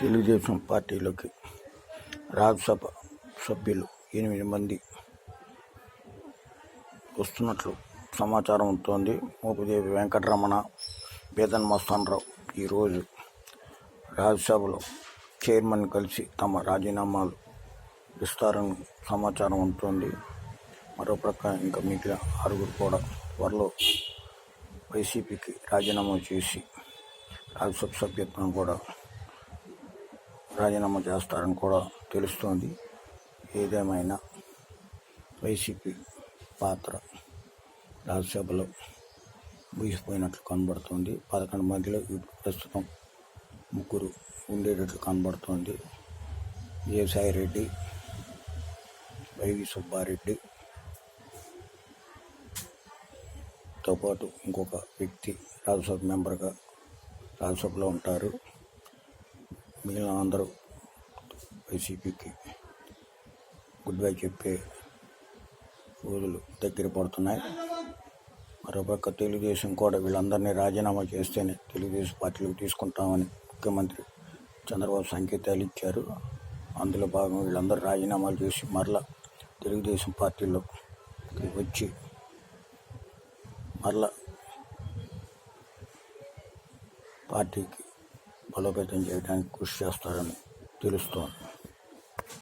తెలుగుదేశం పార్టీలోకి రాజ్యసభ సభ్యులు ఎనిమిది మంది వస్తున్నట్లు సమాచారం ఉంటుంది మోపిదేవి వెంకటరమణ బేదన్ మస్తానరావు ఈరోజు రాజ్యసభలో చైర్మన్ కలిసి తమ రాజీనామాలు ఇస్తారని సమాచారం ఉంటుంది మరో ప్రక్క ఇంకా మిగిలిన ఆరుగురు కూడా త్వరలో వైసీపీకి రాజీనామా చేసి రాజ్యసభ సభ్యత్వం కూడా రాజీనామా చేస్తారని కూడా తెలుస్తోంది. ఏదేమైనా వైసీపీ పాత్ర రాజ్యసభలో ముగిసిపోయినట్లు కనబడుతుంది. పదకొండు మందిలో ఇప్పుడు ప్రస్తుతం ముగ్గురు ఉండేటట్లు కనబడుతోంది. విజయసాయి రెడ్డి వైవి సుబ్బారెడ్డితో పాటు ఇంకొక వ్యక్తి రాజ్యసభ మెంబర్గా రాజ్యసభలో ఉంటారు. మిగిలిన అందరూ వైసీపీకి గుడ్ బై చెప్పే రోజులు దగ్గర పడుతున్నాయి. మరోపక్క తెలుగుదేశం కూడా వీళ్ళందరినీ రాజీనామా చేస్తేనే తెలుగుదేశం పార్టీలోకి తీసుకుంటామని ముఖ్యమంత్రి చంద్రబాబు సంకేతాలు ఇచ్చారు. అందులో భాగం వీళ్ళందరూ రాజీనామాలు చేసి మరలా తెలుగుదేశం పార్టీలో వచ్చి మరలా పార్టీకి బలోపేతం చేయడానికి కృషి చేస్తారని తెలుస్తోంది.